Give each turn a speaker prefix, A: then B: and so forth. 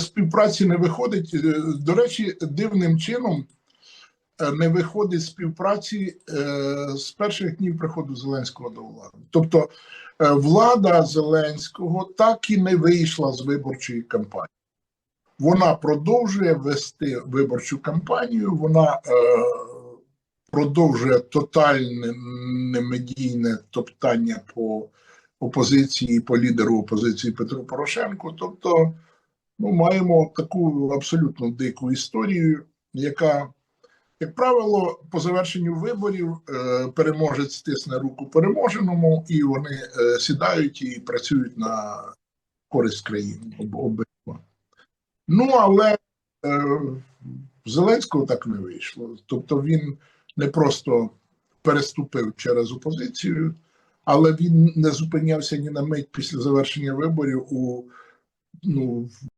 A: співпраці не виходить. Е, До речі, дивним чином е, не виходить співпраці е, з перших днів приходу Зеленського до влади. Тобто влада Зеленського так і не вийшла з виборчої кампанії. Вона продовжує вести виборчу кампанію, вона е, продовжує тотальне немедійне топтання по опозиції, по лідеру опозиції Петру Порошенку. Тобто, ну, маємо таку абсолютно дику історію, яка, як правило, по завершенню виборів е, переможець стисне руку переможеному, і вони е, сідають і працюють на користь країни обидва. Ну, але е, Зеленського так не вийшло. Тобто він не просто переступив через опозицію, але він не зупинявся ні на мить після завершення виборів у ну,